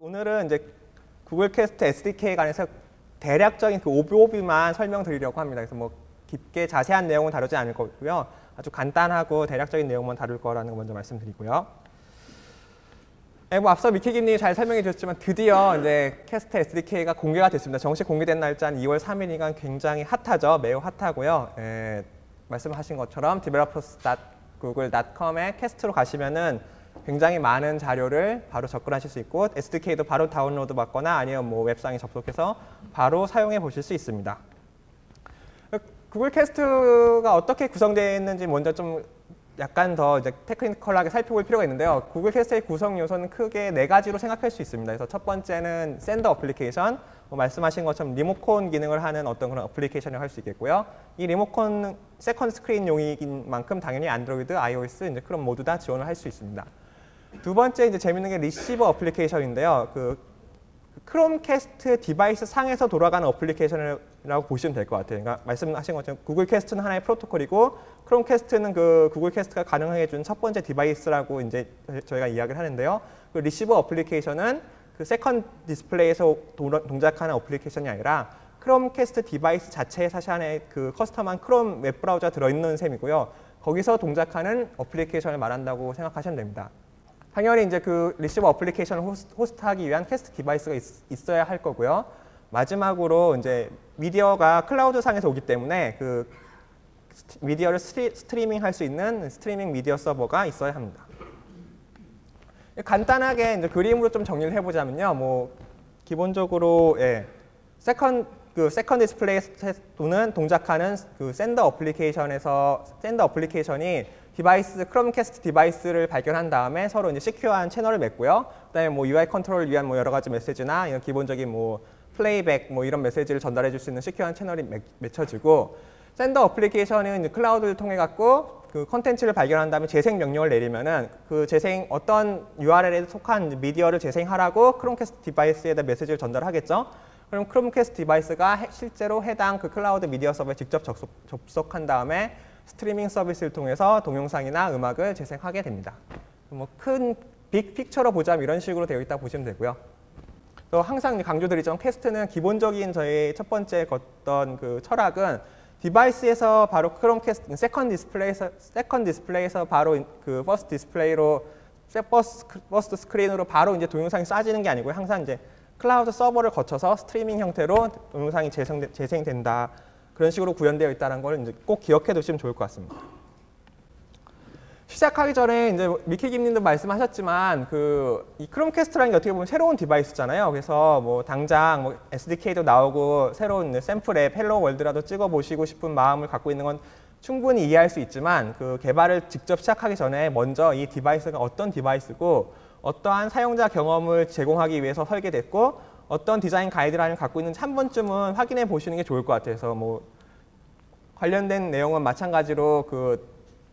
오늘은 이제 구글 퀘스트 SDK 관해서 대략적인 그 오브오브만 설명드리려고 합니다. 그래서 뭐 깊게 자세한 내용은 다루지 않을 거고요. 아주 간단하고 대략적인 내용만 다룰 거라는 거 먼저 말씀드리고요. 네, 뭐 앞서 미키김님이 잘 설명해 주셨지만 드디어 이제 캐스트 SDK가 공개가 됐습니다. 정식 공개된 날짜는 2월 3일이니까 굉장히 핫하죠. 매우 핫하고요. 예, 말씀하신 것처럼 developers.google.com에 캐스트로 가시면은 굉장히 많은 자료를 바로 접근하실 수 있고 SDK도 바로 다운로드 받거나 아니면 뭐 웹상에 접속해서 바로 사용해 보실 수 있습니다. 구글 캐스트가 어떻게 구성되어 있는지 먼저 좀 약간 더 이제 테크니컬하게 살펴볼 필요가 있는데요. 구글 캐스트의 구성 요소는 크게 네 가지로 생각할 수 있습니다. 그래서 첫 번째는 샌더 어플리케이션, 뭐 말씀하신 것처럼 리모컨 기능을 하는 어떤 그런 어플리케이션을 할 수 있겠고요. 이 리모컨 세컨드 스크린용인 만큼 당연히 안드로이드, iOS, 이제 크롬 모두 다 지원을 할 수 있습니다. 두 번째 이제 재밌는 게 리시버 어플리케이션인데요. 그 크롬캐스트 디바이스 상에서 돌아가는 어플리케이션이라고 보시면 될 것 같아요. 그러니까 말씀하신 것처럼 구글 캐스트는 하나의 프로토콜이고 크롬캐스트는 그 구글 캐스트가 가능하게 해준 첫 번째 디바이스라고 이제 저희가 이야기를 하는데요. 그 리시버 어플리케이션은 그 세컨 디스플레이에서 동작하는 어플리케이션이 아니라 크롬캐스트 디바이스 자체에 사실 안에 그 커스텀한 크롬 웹 브라우저 들어있는 셈이고요. 거기서 동작하는 어플리케이션을 말한다고 생각하시면 됩니다. 당연히 이제 그 리시버 어플리케이션을 호스트, 하기 위한 캐스트 디바이스가 있, 어야할 거고요. 마지막으로 이제 미디어가 클라우드 상에서 오기 때문에 그 미디어를 스트리, 밍 할 수 있는 스트리밍 미디어 서버가 있어야 합니다. 간단하게 이제 그림으로 좀 정리를 해보자면요. 뭐 기본적으로 예, 세컨 그 세컨 디스플레이 또는 동작하는 그 샌더 어플리케이션에서 샌더 어플리케이션이 디바이스 크롬캐스트 디바이스를 발견한 다음에 서로 이제 시큐어한 채널을 맺고요. 그다음에 뭐 UI 컨트롤을 위한 뭐 여러 가지 메시지나 이런 기본적인 뭐 플레이백 뭐 이런 메시지를 전달해 줄 수 있는 시큐어한 채널이 맺혀지고 샌더 어플리케이션은 클라우드를 통해 갖고 그 컨텐츠를 발견한 다음에 재생 명령을 내리면은 그 재생 어떤 URL에 속한 미디어를 재생하라고 크롬캐스트 디바이스에다 메시지를 전달하겠죠. 그럼 크롬캐스트 디바이스가 실제로 해당 그 클라우드 미디어 서버에 직접 접속, 접속한 다음에 스트리밍 서비스를 통해서 동영상이나 음악을 재생하게 됩니다. 뭐 큰 빅 픽처로 보자면 이런 식으로 되어 있다 보시면 되고요. 또 항상 강조드리지만 퀘스트는 기본적인 저희 첫 번째 어떤 그 철학은 디바이스에서 바로 크롬캐스트 세컨 디스플레이에서 세컨 디스플레이에서 바로 그 퍼스트 디스플레이로 퍼스트, 스크린으로 바로 이제 동영상이 쏴지는 게 아니고요. 항상 이제 클라우드 서버를 거쳐서 스트리밍 형태로 동영상이 재생, 재생된다. 그런 식으로 구현되어 있다는 걸 이제 꼭 기억해 두시면 좋을 것 같습니다. 시작하기 전에 이제 미키김님도 말씀하셨지만 그이 크롬캐스트라는 게 어떻게 보면 새로운 디바이스잖아요. 그래서 뭐 당장 뭐 SDK도 나오고 새로운 샘플 앱 헬로 월드라도 찍어 보시고 싶은 마음을 갖고 있는 건 충분히 이해할 수 있지만 그 개발을 직접 시작하기 전에 먼저 이 디바이스가 어떤 디바이스고 어떠한 사용자 경험을 제공하기 위해서 설계됐고 어떤 디자인 가이드라인을 갖고 있는지 한 번쯤은 확인해 보시는 게 좋을 것 같아서 뭐 관련된 내용은 마찬가지로 그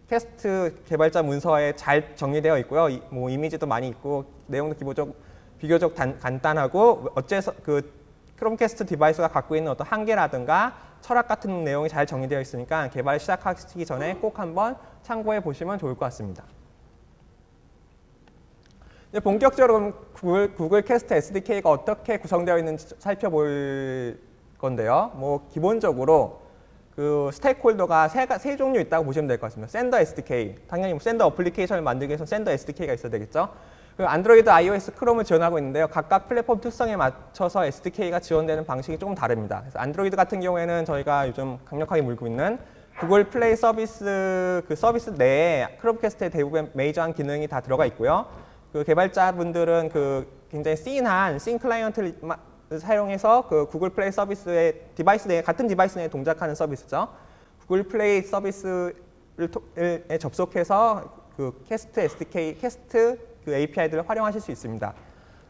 테스트 개발자 문서에 잘 정리되어 있고요. 이, 뭐 이미지도 많이 있고 내용도 기본적 비교적 단, 간단하고 어째서 그 크롬캐스트 디바이스가 갖고 있는 어떤 한계라든가 철학 같은 내용이 잘 정리되어 있으니까 개발 시작하시기 전에 꼭 한번 참고해 보시면 좋을 것 같습니다. 본격적으로 구글, 구글 캐스트 SDK가 어떻게 구성되어 있는지 살펴볼 건데요. 뭐 기본적으로 그 스테이크홀더가 세, 세 종류 있다고 보시면 될 것 같습니다. 샌더 SDK, 당연히 뭐 샌더 어플리케이션을 만들기 위해서 샌더 SDK가 있어야 되겠죠. 그 안드로이드, iOS, 크롬을 지원하고 있는데요. 각각 플랫폼 특성에 맞춰서 SDK가 지원되는 방식이 조금 다릅니다. 그래서 안드로이드 같은 경우에는 저희가 요즘 강력하게 물고 있는 구글 플레이 서비스 그 서비스 내에 크롬캐스트의 대부분 메이저한 기능이 다 들어가 있고요. 그 개발자분들은 그 굉장히 씬한 씬 클라이언트를 사용해서 그 구글 플레이 서비스의 디바이스 내에 같은 디바이스 내에 동작하는 서비스죠. 구글 플레이 서비스를 에 접속해서 그 캐스트 SDK, 캐스트 그 API들을 활용하실 수 있습니다.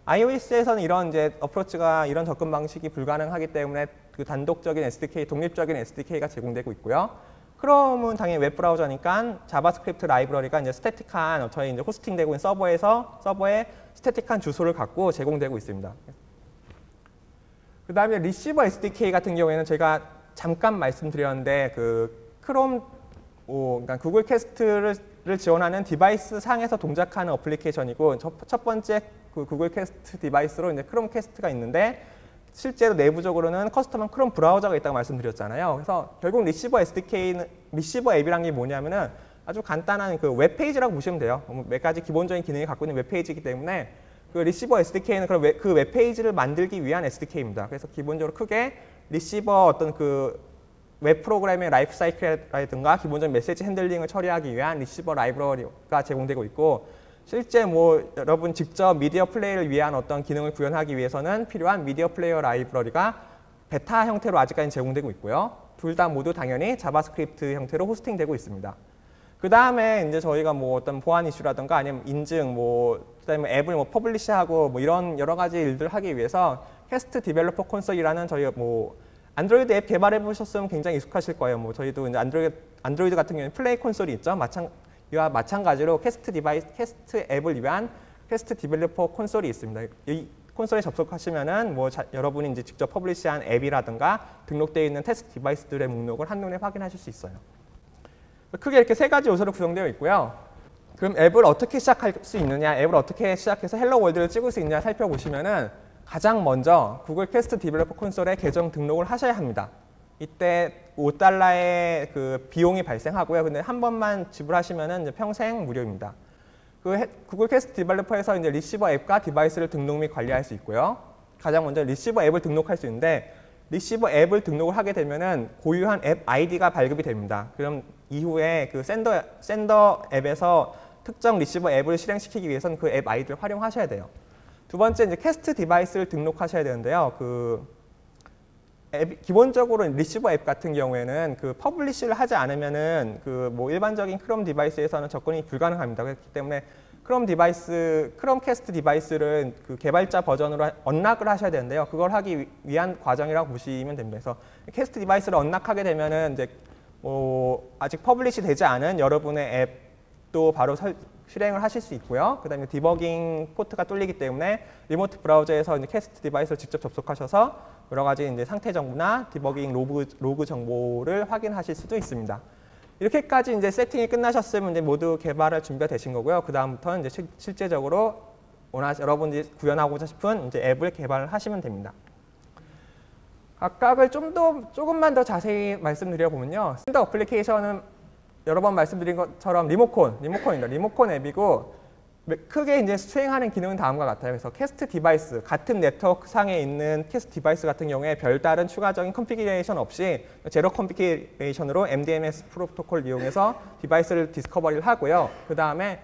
iOS에서는 이런 이제 어프로치가 이런 접근 방식이 불가능하기 때문에 그 단독적인 SDK, 독립적인 SDK가 제공되고 있고요. 크롬은 당연히 웹 브라우저니까 자바스크립트 라이브러리가 이제 스태틱한 저희 이제 호스팅되고 있는 서버에서 서버에 스태틱한 주소를 갖고 제공되고 있습니다. 그 다음에 리시버 SDK 같은 경우에는 제가 잠깐 말씀드렸는데 그 크롬 오, 그러니까 구글 캐스트를 지원하는 디바이스 상에서 동작하는 어플리케이션이고 첫, 첫 번째 그 구글 캐스트 디바이스로 이제 크롬 캐스트가 있는데 실제로 내부적으로는 커스텀한 크롬 브라우저가 있다고 말씀드렸잖아요. 그래서 결국 리시버 SDK는 리시버 앱이란 게 뭐냐면은 아주 간단한 그 웹페이지라고 보시면 돼요. 뭐몇 가지 기본적인 기능이 갖고 있는 웹페이지이기 때문에 그 리시버 SDK는 그런 웹, 그 웹페이지를 만들기 위한 SDK입니다. 그래서 기본적으로 크게 리시버 어떤 그 웹 프로그램의 라이프 사이클이라든가 기본적인 메시지 핸들링을 처리하기 위한 리시버 라이브러리가 제공되고 있고 실제 뭐 여러분 직접 미디어 플레이를 위한 어떤 기능을 구현하기 위해서는 필요한 미디어 플레이어 라이브러리가 베타 형태로 아직까지 제공되고 있고요. 둘 다 모두 당연히 자바스크립트 형태로 호스팅되고 있습니다. 그 다음에 이제 저희가 뭐 어떤 보안 이슈라든가 아니면 인증 뭐 그다음에 앱을 뭐 퍼블리시하고 뭐 이런 여러 가지 일들을 하기 위해서 캐스트 디벨로퍼 콘솔이라는 저희가 뭐 안드로이드 앱 개발해 보셨으면 굉장히 익숙하실 거예요. 뭐 저희도 이제 안드로이드 안드로이드 같은 경우는 플레이 콘솔이 있죠. 마찬 이와 마찬가지로 캐스트 디바이스, 캐스트 앱을 위한 캐스트 디벨로퍼 콘솔이 있습니다. 이 콘솔에 접속하시면은 뭐 자, 여러분이 이제 직접 퍼블리시한 앱이라든가 등록되어 있는 테스트 디바이스들의 목록을 한눈에 확인하실 수 있어요. 크게 이렇게 세 가지 요소로 구성되어 있고요. 그럼 앱을 어떻게 시작할 수 있느냐, 앱을 어떻게 시작해서 헬로 월드를 찍을 수 있느냐 살펴보시면은 가장 먼저 구글 캐스트 디벨로퍼 콘솔에 계정 등록을 하셔야 합니다. 이때 5달러의 그 비용이 발생하고요. 근데 한 번만 지불하시면은 평생 무료입니다. 그 해, 구글 캐스트 디벨로퍼에서 이제 리시버 앱과 디바이스를 등록 및 관리할 수 있고요. 가장 먼저 리시버 앱을 등록할 수 있는데 리시버 앱을 등록을 하게 되면은 고유한 앱 아이디가 발급이 됩니다. 그럼 이후에 그 샌더 샌더 앱에서 특정 리시버 앱을 실행시키기 위해서는 그 앱 아이디를 활용하셔야 돼요. 두 번째 이제 캐스트 디바이스를 등록하셔야 되는데요. 그 앱, 기본적으로 리시버 앱 같은 경우에는 그 퍼블리시를 하지 않으면은 그 뭐 일반적인 크롬 디바이스에서는 접근이 불가능합니다. 그렇기 때문에 크롬 디바이스, 크롬 캐스트 디바이스를 그 개발자 버전으로 언락을 하셔야 되는데요. 그걸 하기 위한 과정이라고 보시면 됩니다. 그래서 캐스트 디바이스를 언락하게 되면은 이제 뭐 아직 퍼블리시 되지 않은 여러분의 앱도 바로 설, 실행을 하실 수 있고요. 그 다음에 디버깅 포트가 뚫리기 때문에 리모트 브라우저에서 이제 캐스트 디바이스를 직접 접속하셔서 여러 가지 이제 상태 정보나 디버깅 로그, 로그 정보를 확인하실 수도 있습니다. 이렇게까지 이제 세팅이 끝나셨으면 이제 모두 개발할 준비가 되신 거고요. 그 다음부터는 이제 시, 실제적으로 원하 여러분들이 구현하고자 싶은 이제 앱을 개발하시면 됩니다. 각각을 좀 더 조금만 더 자세히 말씀드려 보면요. 샌더 어플리케이션은 여러 번 말씀드린 것처럼 리모콘, 리모콘입니다. 리모콘 앱이고 크게 이제 수행하는 기능은 다음과 같아요. 그래서 캐스트 디바이스, 같은 네트워크 상에 있는 캐스트 디바이스 같은 경우에 별다른 추가적인 컨피그레이션 없이 제로 컨피그레이션으로 MDMS 프로토콜 이용해서 디바이스를 디스커버리를 하고요. 그 다음에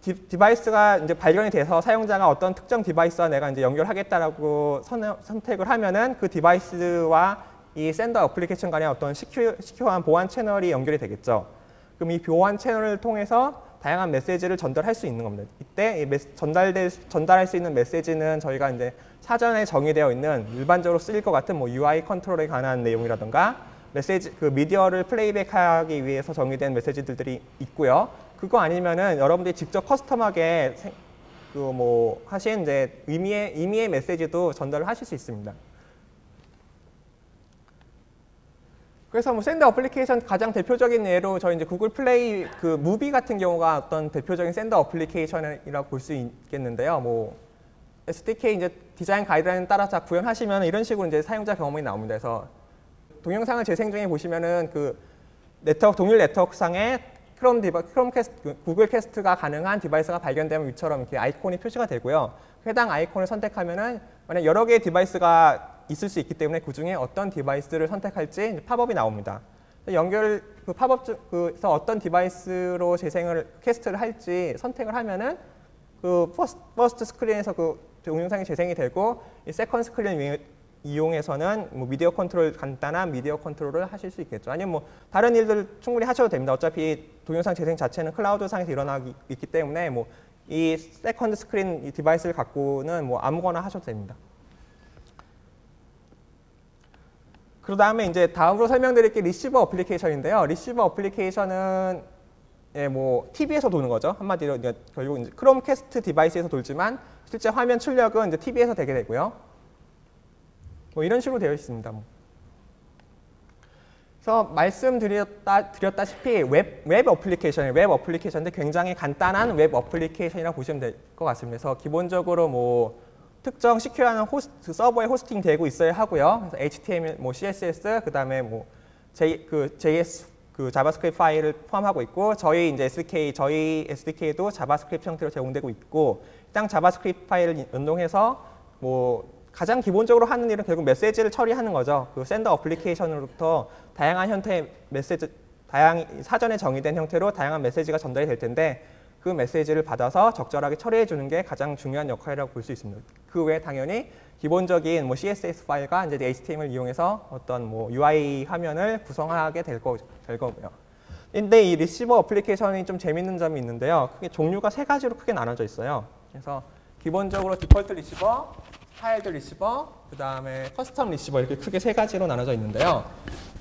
디, 바이스가 이제 발견이 돼서 사용자가 어떤 특정 디바이스와 내가 이제 연결하겠다라고 선, 선택을 하면은 그 디바이스와 이 샌더 어플리케이션 간의 어떤 시큐, 시큐한 보안 채널이 연결이 되겠죠. 그럼 이 보안 채널을 통해서 다양한 메시지를 전달할 수 있는 겁니다. 이때 전달될, 전달할 수 있는 메시지는 저희가 이제 사전에 정의되어 있는 일반적으로 쓰일 것 같은 뭐 UI 컨트롤에 관한 내용이라든가 메시지 그 미디어를 플레이백하기 위해서 정의된 메시지들이 있고요. 그거 아니면은 여러분들이 직접 커스텀하게 그 뭐 하신 이제 의미의 의미의 메시지도 전달을 하실 수 있습니다. 그래서 뭐 샌드 어플리케이션 가장 대표적인 예로 저희 이제 구글 플레이 그 무비 같은 경우가 어떤 대표적인 샌드 어플리케이션이라고 볼 수 있겠는데요. 뭐 SDK 이제 디자인 가이드라인 따라서 구현하시면 이런 식으로 이제 사용자 경험이 나옵니다. 그래서 동영상을 재생 중에 보시면은 그 네트워크 동일 네트워크상에 크롬 디바 크롬 캐스트 그 구글 캐스트가 가능한 디바이스가 발견되면 위처럼 이렇게 아이콘이 표시가 되고요. 해당 아이콘을 선택하면은 만약 여러 개의 디바이스가 있을 수 있기 때문에 그 중에 어떤 디바이스를 선택할지 팝업이 나옵니다. 연결 그 팝업에서 어떤 디바이스로 재생을 캐스트를 할지 선택을 하면은 그 퍼스트, 퍼스트 스크린에서 그 동영상이 재생이 되고 이 세컨 스크린 이용해서는 뭐 미디어 컨트롤 간단한 미디어 컨트롤을 하실 수 있겠죠. 아니면 뭐 다른 일들 충분히 하셔도 됩니다. 어차피 동영상 재생 자체는 클라우드 상에서 일어나기 있기 때문에 뭐 이 세컨드 스크린 이 디바이스를 갖고는 뭐 아무거나 하셔도 됩니다. 그 다음에 이제 다음으로 설명드릴 게 리시버 어플리케이션인데요. 리시버 어플리케이션은 예, 뭐 TV에서 도는 거죠. 한마디로 이제 결국 이제 크롬캐스트 디바이스에서 돌지만 실제 화면 출력은 이제 TV에서 되게 되고요. 뭐 이런 식으로 되어 있습니다. 뭐. 그래서 말씀드렸다 드렸다시피 웹, 웹 어플리케이션, 웹 어플리케이션인데 굉장히 간단한 웹 어플리케이션이라고 보시면 될 것 같습니다. 그래서 기본적으로 뭐 특정 시큐어하는 호스트 서버에 호스팅 되고 있어야 하고요. 그래서 HTML, 뭐 CSS, 그다음에 뭐 J, 그 JS 그 자바스크립트 파일을 포함하고 있고 저희 이제 SDK 저희 SDK도 자바스크립트 형태로 제공되고 있고 일단 자바스크립트 파일을 연동해서 뭐 가장 기본적으로 하는 일은 결국 메시지를 처리하는 거죠. 그 샌더 어플리케이션으로부터 다양한 형태의 메시지 다양 사전에 정의된 형태로 다양한 메시지가 전달이 될 텐데 그 메시지를 받아서 적절하게 처리해 주는 게 가장 중요한 역할이라고 볼 수 있습니다. 그 외에 당연히 기본적인 뭐 CSS 파일과 이제 HTML 이용해서 어떤 뭐 UI 화면을 구성하게 될, 거, 될 거고요. 근데 이 리시버 어플리케이션이 좀 재밌는 점이 있는데요. 크게 종류가 세 가지로 크게 나눠져 있어요. 그래서 기본적으로 디폴트 리시버, 파일드 리시버, 그 다음에 커스텀 리시버 이렇게 크게 세 가지로 나눠져 있는데요.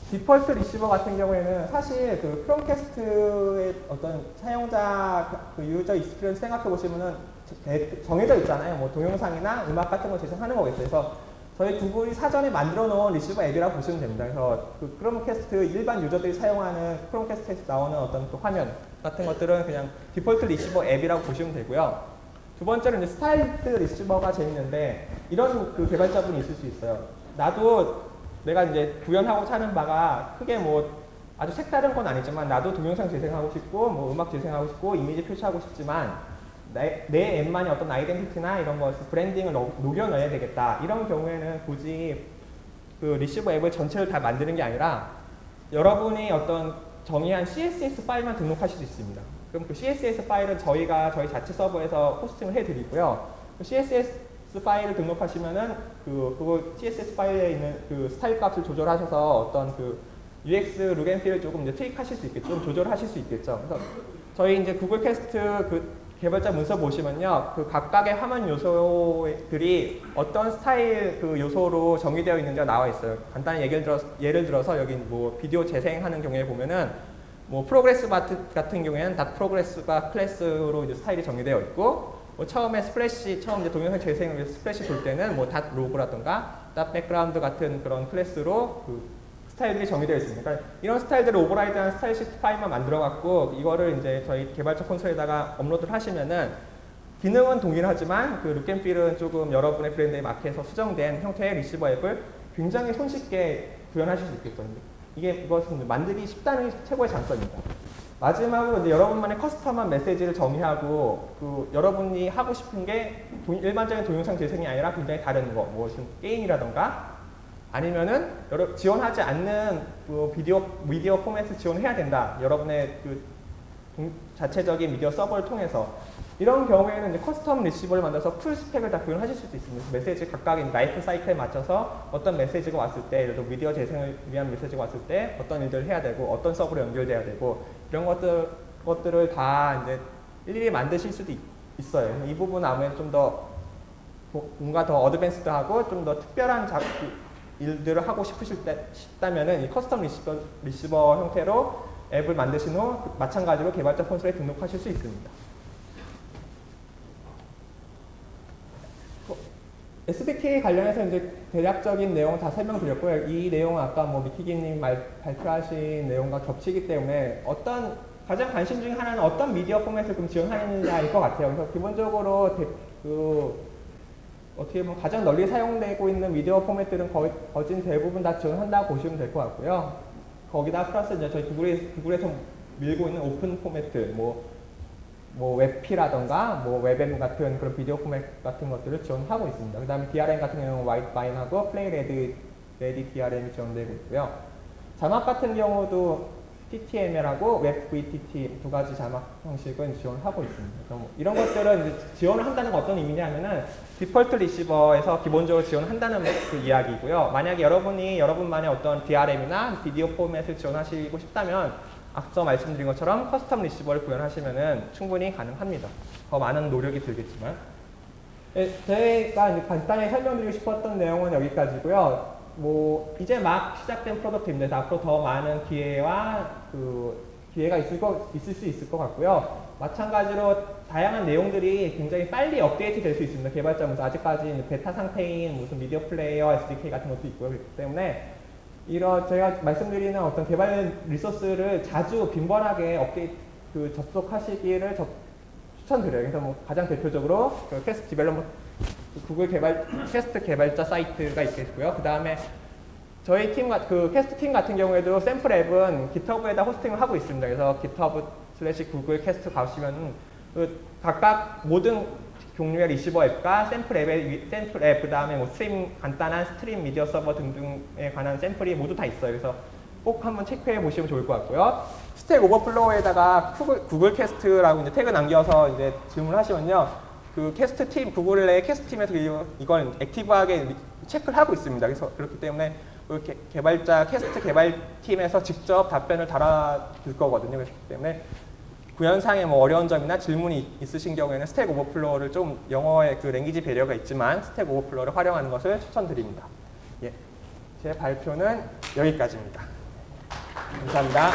디폴트 리시버 같은 경우에는 사실 그 크롬캐스트의 어떤 사용자 그 유저 익스피리언스 생각해 보시면은 정해져 있잖아요. 뭐 동영상이나 음악 같은 거 제작하는 거겠죠. 그래서 저희 구글이 사전에 만들어 놓은 리시버 앱이라고 보시면 됩니다. 그래서 그 크롬캐스트 일반 유저들이 사용하는 크롬캐스트에서 나오는 어떤 그 화면 같은 것들은 그냥 디폴트 리시버 앱이라고 보시면 되고요. 두 번째는 이제 스타일드 리시버가 재밌는데 이런 그 개발자분이 있을 수 있어요. 나도 내가 이제 구현하고 차는 바가 크게 뭐 아주 색다른 건 아니지만 나도 동영상 재생하고 싶고 뭐 음악 재생하고 싶고 이미지 표시하고 싶지만 내, 내 앱만의 어떤 아이덴티티나 이런 것을 브랜딩을 녹여 넣어야 되겠다. 이런 경우에는 굳이 그 리시버 앱을 전체를 다 만드는 게 아니라 여러분이 어떤 정의한 CSS 파일만 등록하실 수 있습니다. 그럼 그 CSS 파일은 저희가 저희 자체 서버에서 호스팅을 해드리고요. 그 CSS 파일을 등록하시면은 그 그거 CSS 파일에 있는 그 스타일 값을 조절하셔서 어떤 그 UX 룩앤필을 조금 이제 트릭하실 수 있겠죠. 좀 조절하실 수 있겠죠. 그래서 저희 이제 구글 캐스트 그 개발자 문서 보시면요. 그 각각의 화면 요소들이 어떤 스타일 그 요소로 정의되어 있는지가 나와 있어요. 간단히 예를, 들어, 예를 들어서 여기 뭐 비디오 재생하는 경우에 보면은 뭐 프로그레스 같은 경우에는 다 프로그레스가 클래스로 이제 스타일이 정의되어 있고 뭐 처음에 스플래시, 처음 이제 동영상 재생을 위해서 스플래시 돌 때는 뭐 닷 로그라든가 닷 백그라운드 같은 그런 클래스로 그 스타일들이 정의되어 있습니다. 그러니까 이런 스타일들을 오버라이드한 스타일 시트 파일만 만들어 갖고 이거를 이제 저희 개발자 콘솔에다가 업로드를 하시면은 기능은 동일하지만 그 룩앤필은 조금 여러분의 브랜드에 맞게서 수정된 형태의 리시버 앱을 굉장히 손쉽게 구현하실 수 있겠죠. 이게 그것은 만들기 쉽다는 최고의 장점입니다. 마지막으로 이제 여러분만의 커스텀한 메시지를 정의하고 그 여러분이 하고 싶은 게 도, 일반적인 동영상 재생이 아니라 굉장히 다른 거, 뭐 게임이라던가 아니면은 여러, 지원하지 않는 그 비디오 미디어 포맷을 지원해야 된다. 여러분의 그 자체적인 미디어 서버를 통해서 이런 경우에는 이제 커스텀 리시버를 만들어서 풀 스펙을 다 구현하실 수도 있습니다. 메시지 각각의 라이프 사이클에 맞춰서 어떤 메시지가 왔을 때, 예를 들어 미디어 재생을 위한 메시지가 왔을 때 어떤 일들을 해야 되고 어떤 서버로 연결돼야 되고 이런 것들, 것들을 다 이제 일일이 만드실 수도 있, 어요 이 부분은 아무래도 좀 더 뭔가 더 어드밴스드하고 좀 더 특별한 작, 일들을 하고 싶으실 때, 싶다면은 이 커스텀 리시버, 리시버 형태로 앱을 만드신 후 마찬가지로 개발자 콘솔에 등록하실 수 있습니다. SDK 관련해서 이제 대략적인 내용을 다 설명드렸고요. 이 내용은 아까 뭐 미키기님 발표하신 내용과 겹치기 때문에 어떤 가장 관심 중에 하나는 어떤 미디어 포맷을 좀 지원하느냐일 것 같아요. 그래서 기본적으로 대, 그 어떻게 보면 가장 널리 사용되고 있는 미디어 포맷들은 거의 거진 대부분 다 지원한다고 보시면 될 것 같고요. 거기다 플러스 이제 저희 구글에, 구글에서 밀고 있는 오픈 포맷들, 뭐 뭐 웹피라던가 뭐 웹엠 같은 그런 비디오 포맷 같은 것들을 지원하고 있습니다. 그 다음에 DRM 같은 경우는 와이트바인하고 플레이 레드, 레디 DRM이 지원되고 있고요. 자막 같은 경우도 TTML하고 웹 VTT 두 가지 자막 형식은 지원하고 있습니다. 뭐 이런 것들은 지원을 한다는 건 어떤 의미냐면은 디폴트 리시버에서 기본적으로 지원한다는 그 이야기고요. 만약에 여러분이 여러분만의 어떤 DRM이나 비디오 포맷을 지원하시고 싶다면 앞서 말씀드린 것처럼 커스텀 리시버를 구현하시면 충분히 가능합니다. 더 많은 노력이 들겠지만 네, 제가 간단히 설명드리고 싶었던 내용은 여기까지고요. 뭐 이제 막 시작된 프로덕트인데 앞으로 더 많은 기회와 그 기회가 있을, 거, 있을 수 있을 것 같고요. 마찬가지로 다양한 내용들이 굉장히 빨리 업데이트 될 수 있습니다. 개발자면서 아직까지 베타 상태인 무슨 미디어 플레이어, SDK 같은 것도 있고요. 그렇기 때문에 이런 제가 말씀드리는 어떤 개발 리소스를 자주 빈번하게 업데이트 그 접속하시기를 접- 추천드려요. 그래서 뭐 가장 대표적으로 그 캐스트 디벨로머 구글 개발 캐스트 개발자 사이트가 있겠고요. 그 다음에 저희 팀, 같- 그 캐스트 팀 같은 경우에도 샘플 앱은 GitHub에다 호스팅을 하고 있습니다. 그래서 GitHub 슬래시 구글 캐스트 가시면 그 각각 모든 종류의 리시버 앱과 샘플 앱의 위- 샘플 앱, 그 다음에 뭐 스트림, 간단한 스트림 미디어 서버 등등에 관한 샘플이 모두 다 있어요. 그래서 꼭 한번 체크해 보시면 좋을 것 같고요. 스택 오버플로우에다가 구글, 구글 캐스트라고 이제 태그 남겨서 이제 질문하시면요. 그 캐스트 팀, 구글 내 캐스트 팀에서 이- 이걸 액티브하게 리- 체크를 하고 있습니다. 그래서 그렇기 때문에 그 개- 개발자 캐스트 개발팀에서 직접 답변을 달아줄 거거든요. 그렇기 때문에 구현상에 뭐 어려운 점이나 질문이 있으신 경우에는 스택 오버플로우를 좀 영어의 그 랭귀지 배려가 있지만 스택 오버플로우를 활용하는 것을 추천드립니다. 예, 제 발표는 여기까지입니다. 감사합니다.